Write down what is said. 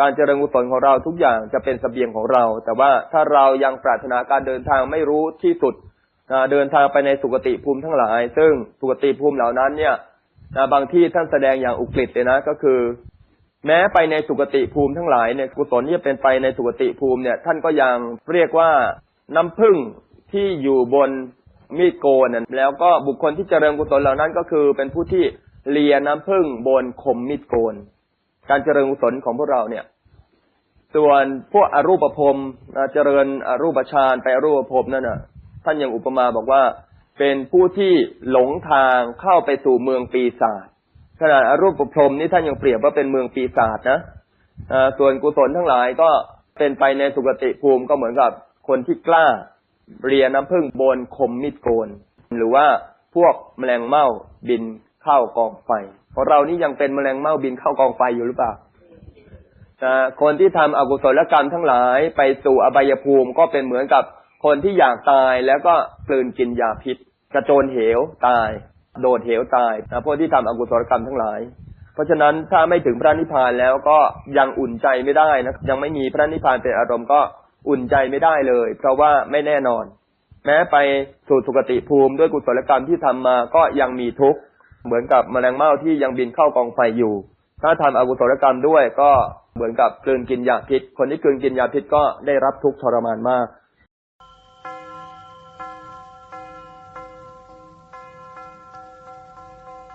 การเจริญกุศลของเราทุกอย่างจะเป็นเสบียงของเรา แต่ว่าถ้าเรายังปรารถนาการเดินทางไม่รู้ที่สุดนะเดินทางไปในสุคติภูมิทั้งหลาย ซึ่งสุคติภูมิเหล่านั้นเนี่ยนะบางที่ท่านแสดงอย่างอุกฤษเลยนะก็คือ แม้ไปในสุคติภูมิทั้งหลายเนี่ยกุศลที่จะเป็นไปในสุคติภูมิเนี่ย ท่านก็ยังเรียกว่าน้ำพึ่งที่อยู่บนมีดโกนน่แล้วก็บุคคลที่เจริญกุศลเหล่านั้นก็คือเป็นผู้ที่เลียน้ำพึ่งบนคมมีดโกน การเจริญกุศลของพวกเราเนี่ย ส่วนพวกอรูปภพเจริญอรูปฌานไปอรูปภพนั่นน่ะ ท่านยังอุปมาบอกว่า เป็นผู้ที่หลงทางเข้าไปสู่เมืองปีศาจขนาดอรูปภพนี่ท่านยังเปรียบว่าเป็นเมืองปีศาจนะส่วนกุศลทั้งหลายก็เป็นไปในสุคติภูมิก็เหมือนกับคนที่กล้าเรียน้ำพึ่งบนคมมิดโกน หรือว่าพวกแมลงเม่าบิน เข้ากองไฟของเรานี่ยังเป็นแมลงเม่าบินเข้ากองไฟอยู่หรือเปล่าคนที่ทำอกุศลกรรมทั้งหลายไปสู่อบายภูมิก็เป็นเหมือนกับคนที่อยากตายแล้วก็กลืนกินยาพิษ กระโจนเหวตาย โดดเหวตายนะพวกที่ทำอกุศลกรรมทั้งหลาย เพราะฉะนั้นถ้าไม่ถึงพระนิพพานแล้วก็ยังอุ่นใจไม่ได้นะยังไม่มีพระนิพพานเป็นอารมณ์ก็อุ่นใจไม่ได้เลย เพราะว่าไม่แน่นอน แม้ไปสู่สุคติภูมิด้วยกุศลกรรมที่ทำมาก็ยังมีทุกข์ เหมือนกับแมลงเม่าที่ยังบินเข้ากองไฟอยู่ ถ้าทำอกุศลกรรมด้วยก็เหมือนกับกลืนกินยาพิษ คนที่กลืนกินยาพิษก็ได้รับทุกข์ทรมานมาก